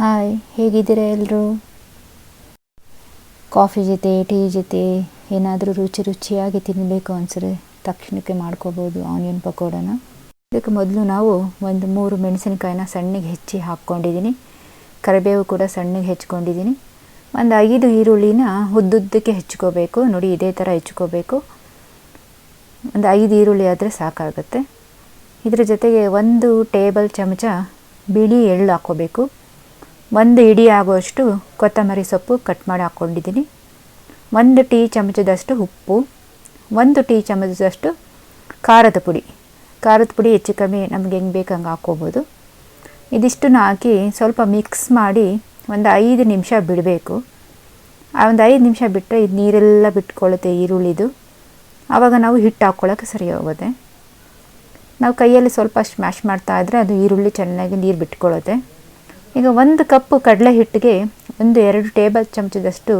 Hi, ಹೇಗಿದ್ದೀರಾ ಎಲ್ಲರೂ coffee ಜೊತೆ, ಟೀ ಜೊತೆ, ಏನಾದರೂ ರುಚಿ ರುಚಿಯಾಗಿ ತಿನ್ನಬೇಕು ಅನ್ಸಿದ್ರೆ ತಕ್ಷಣಕ್ಕೆ ಮಾಡ್ಕೋಬೋದು ಆನಿಯನ್ ಪಕೋಡನ. ಇದಕ್ಕೆ ಮೊದಲು ನಾವು ಒಂದು ಮೂರು ಮೆಣಸಿನಕಾಯಿನ ಸಣ್ಣಗೆ ಹೆಚ್ಚಿ ಹಾಕ್ಕೊಂಡಿದ್ದೀನಿ. ಕರಿಬೇವು ಕೂಡ ಸಣ್ಣಗೆ ಹೆಚ್ಕೊಂಡಿದ್ದೀನಿ ಒಂದು ಐದು ಈರುಳ್ಳಿನ ಉದ್ದುದ್ದಕ್ಕೆ ಹೆಚ್ಕೋಬೇಕು ನೋಡಿ ಇದೇ ಥರ ಹೆಚ್ಕೋಬೇಕು ಒಂದು ಐದು ಈರುಳ್ಳಿ ಆದರೆ ಸಾಕಾಗುತ್ತೆ. ಇದರ ಜೊತೆಗೆ ಒಂದು ಟೇಬಲ್ ಚಮಚ ಬಿಳಿ ಎಳ್ಳು ಹಾಕ್ಕೋಬೇಕು. ಒಂದು ಇಡಿ ಆಗುವಷ್ಟು ಕೊತ್ತಂಬರಿ ಸೊಪ್ಪು ಕಟ್ ಮಾಡಿ ಹಾಕ್ಕೊಂಡಿದ್ದೀನಿ. ಒಂದು ಟೀ ಚಮಚದಷ್ಟು ಉಪ್ಪು, ಒಂದು ಟೀ ಚಮಚದಷ್ಟು ಖಾರದ ಪುಡಿ. ಖಾರದ ಪುಡಿ ಹೆಚ್ಚು ಕಮ್ಮಿ ನಮ್ಗೆ ಹೆಂಗೆ ಬೇಕು ಹಂಗೆ ಹಾಕ್ಕೋಬೋದು. ಇದಿಷ್ಟನ್ನು ಹಾಕಿ ಸ್ವಲ್ಪ ಮಿಕ್ಸ್ ಮಾಡಿ ಒಂದು ಐದು ನಿಮಿಷ ಬಿಡಬೇಕು. ಆ ಒಂದು ಐದು ನಿಮಿಷ ಬಿಟ್ಟರೆ ಇದು ನೀರೆಲ್ಲ ಬಿಟ್ಕೊಳ್ಳುತ್ತೆ ಈರುಳ್ಳಿದು. ಆವಾಗ ನಾವು ಹಿಟ್ಟು ಹಾಕ್ಕೊಳ್ಳೋಕೆ ಸರಿ ಹೋಗುತ್ತೆ. ನಾವು ಕೈಯಲ್ಲಿ ಸ್ವಲ್ಪ ಸ್ಮ್ಯಾಶ್ ಮಾಡ್ತಾ ಇದ್ದರೆ ಅದು ಈರುಳ್ಳಿ ಚೆನ್ನಾಗಿ ನೀರು ಬಿಟ್ಕೊಳ್ಳುತ್ತೆ. ಈಗ ಒಂದು ಕಪ್ಪು ಕಡಲೆ ಹಿಟ್ಟಿಗೆ ಒಂದು ಎರಡು ಟೇಬಲ್ ಚಮಚದಷ್ಟು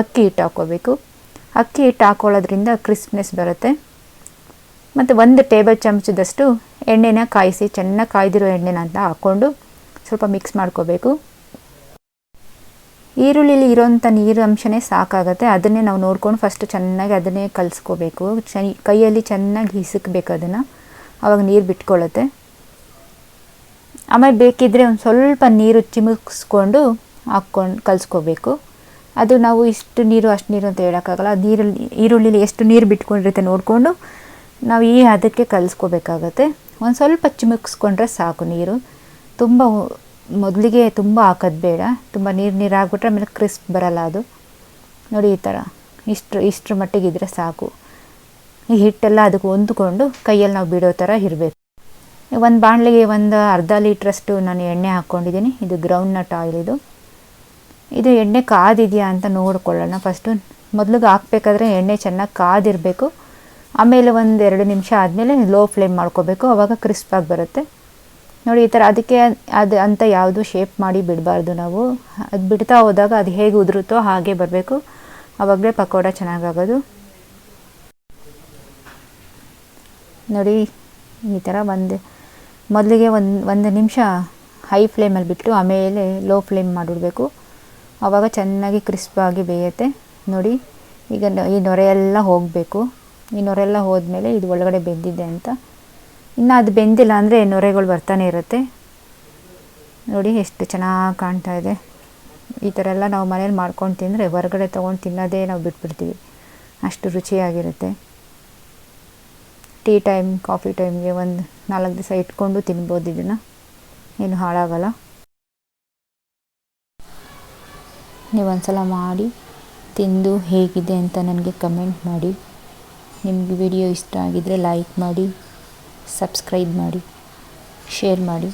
ಅಕ್ಕಿ ಹಿಟ್ಟು ಹಾಕ್ಕೋಬೇಕು. ಅಕ್ಕಿ ಹಿಟ್ಟು ಹಾಕ್ಕೊಳ್ಳೋದ್ರಿಂದ ಕ್ರಿಸ್ಪ್ನೆಸ್ ಬರುತ್ತೆ. ಮತ್ತು ಒಂದು ಟೇಬಲ್ ಚಮಚದಷ್ಟು ಎಣ್ಣೆನ ಕಾಯಿಸಿ, ಚೆನ್ನಾಗಿ ಕಾಯ್ದಿರೋ ಎಣ್ಣೆನ ಅಂತ ಹಾಕ್ಕೊಂಡು ಸ್ವಲ್ಪ ಮಿಕ್ಸ್ ಮಾಡ್ಕೋಬೇಕು. ಈರುಳ್ಳಿಲಿ ಇರೋಂಥ ನೀರು ಅಂಶನೇ ಸಾಕಾಗುತ್ತೆ. ಅದನ್ನೇ ನಾವು ನೋಡ್ಕೊಂಡು ಫಸ್ಟ್ ಚೆನ್ನಾಗಿ ಅದನ್ನೇ ಕಲಿಸ್ಕೋಬೇಕು. ಕೈಯಲ್ಲಿ ಚೆನ್ನಾಗಿ ಹಿಸಕ್ಬೇಕು ಅದನ್ನು. ಆವಾಗ ನೀರು ಬಿಟ್ಕೊಳ್ಳುತ್ತೆ ಆಮೇಲೆ ಬೇಕಿದ್ದರೆ ಒಂದು ಸ್ವಲ್ಪ ನೀರು ಚಿಮುಕ್ಸ್ಕೊಂಡು ಹಾಕ್ಕೊಂಡು ಕಲಿಸ್ಕೋಬೇಕು. ಅದು ನಾವು ಇಷ್ಟು ನೀರು, ಅಷ್ಟು ನೀರು ಅಂತ ಹೇಳೋಕ್ಕಾಗಲ್ಲ. ನೀರಲ್ಲಿ, ಈರುಳ್ಳಿಲಿ ಎಷ್ಟು ನೀರು ಬಿಟ್ಕೊಂಡಿರುತ್ತೆ ನೋಡಿಕೊಂಡು ನಾವು ಈ ಅದಕ್ಕೆ ಕಲಿಸ್ಕೋಬೇಕಾಗತ್ತೆ. ಒಂದು ಸ್ವಲ್ಪ ಚಿಮುಕ್ಸ್ಕೊಂಡ್ರೆ ಸಾಕು ನೀರು. ತುಂಬ ಮೊದಲಿಗೆ ತುಂಬ ಹಾಕೋದು ಬೇಡ. ತುಂಬ ನೀರು ನೀರು ಹಾಕ್ಬಿಟ್ರೆ ಆಮೇಲೆ ಕ್ರಿಸ್ಪ್ ಬರಲ್ಲ ಅದು. ನೋಡಿ ಈ ಥರ. ಇಷ್ಟು ಇಷ್ಟರ ಮಟ್ಟಿಗೆ ಇದ್ದರೆ ಸಾಕು. ಈ ಹಿಟ್ಟೆಲ್ಲ ಅದಕ್ಕೆ ಹೊಂದ್ಕೊಂಡು ಕೈಯಲ್ಲಿ ನಾವು ಬಿಡೋ ಥರ ಇರಬೇಕು. ಒಂದು ಬಾಣಲೆಗೆ ಒಂದು ಅರ್ಧ ಲೀಟ್ರಷ್ಟು ನಾನು ಎಣ್ಣೆ ಹಾಕ್ಕೊಂಡಿದ್ದೀನಿ. ಇದು ಗ್ರೌಂಡ್ ನಟ್ ಆಯಿಲ್ ಇದು. ಇದು ಎಣ್ಣೆ ಕಾದಿದೆಯಾ ಅಂತ ನೋಡ್ಕೊಳ್ಳೋಣ. ಫಸ್ಟು ಮೊದಲಿಗೆ ಹಾಕ್ಬೇಕಾದ್ರೆ ಎಣ್ಣೆ ಚೆನ್ನಾಗಿ ಕಾದಿರಬೇಕು. ಆಮೇಲೆ ಒಂದು ಎರಡು ನಿಮಿಷ ಆದಮೇಲೆ ಲೋ ಫ್ಲೇಮ್ ಮಾಡ್ಕೋಬೇಕು. ಆವಾಗ ಕ್ರಿಸ್ಪಾಗಿ ಬರುತ್ತೆ. ನೋಡಿ, ಈ ಥರ ಅದಕ್ಕೆ ಅದು ಅಂತ ಯಾವುದು ಶೇಪ್ ಮಾಡಿ ಬಿಡಬಾರ್ದು ನಾವು. ಅದು ಬಿಡ್ತಾ ಹೋದಾಗ ಅದು ಹೇಗೆ ಉದುರುತ್ತೋ ಹಾಗೆ ಬರಬೇಕು. ಆವಾಗಲೇ ಪಕೋಡ ಚೆನ್ನಾಗಾಗೋದು. ನೋಡಿ, ಈ ಥರ ಒಂದು ಮೊದಲಿಗೆ ಒಂದು ಒಂದು ನಿಮಿಷ ಹೈ ಫ್ಲೇಮಲ್ಲಿ ಬಿಟ್ಟು ಆಮೇಲೆ ಲೋ ಫ್ಲೇಮ್ ಮಾಡಿಬಿಡ್ಬೇಕು ಆವಾಗ ಚೆನ್ನಾಗಿ ಕ್ರಿಸ್ಪಾಗಿ ಬೇಯುತ್ತೆ. ನೋಡಿ, ಈಗ ಈ ನೊರೆಯೆಲ್ಲ ಹೋಗಬೇಕು. ಈ ನೊರೆಲ್ಲ ಹೋದ್ಮೇಲೆ ಇದು ಒಳಗಡೆ ಬೆಂದಿದೆ ಅಂತ. ಇನ್ನು ಅದು ಬೆಂದಿಲ್ಲ ಅಂದರೆ ನೊರೆಗಳು ಬರ್ತಾನೆ ಇರುತ್ತೆ. ನೋಡಿ, ಎಷ್ಟು ಚೆನ್ನಾಗಿ ಕಾಣ್ತಾ ಇದೆ. ಈ ಥರ ಎಲ್ಲ ನಾವು ಮನೇಲಿ ಮಾಡ್ಕೊಂಡು ತಿಂದರೆ ಹೊರಗಡೆ ತೊಗೊಂಡು ತಿನ್ನೋದೇ ನಾವು ಬಿಟ್ಬಿಡ್ತೀವಿ. ಅಷ್ಟು ರುಚಿಯಾಗಿರುತ್ತೆ. ಟೀ ಟೈಮ್, ಕಾಫಿ ಟೈಮ್ಗೆ ಒಂದು ನಾಲ್ಕು ದಿವಸ ಇಟ್ಕೊಂಡು ತಿನ್ಬೋದು ಇದನ್ನು ಏನು ಹಾಳಾಗಲ್ಲ. ನೀವು ಒಂದ್ಸಲ ಮಾಡಿ, ತಿಂದು ಹೇಗಿದೆ ಅಂತ ನನಗೆ ಕಮೆಂಟ್ ಮಾಡಿ. ನಿಮಗೆ ವಿಡಿಯೋ ಇಷ್ಟ ಆಗಿದ್ದರೆ ಲೈಕ್ ಮಾಡಿ ಸಬ್ಸ್ಕ್ರೈಬ್ ಮಾಡಿ ಶೇರ್ ಮಾಡಿ.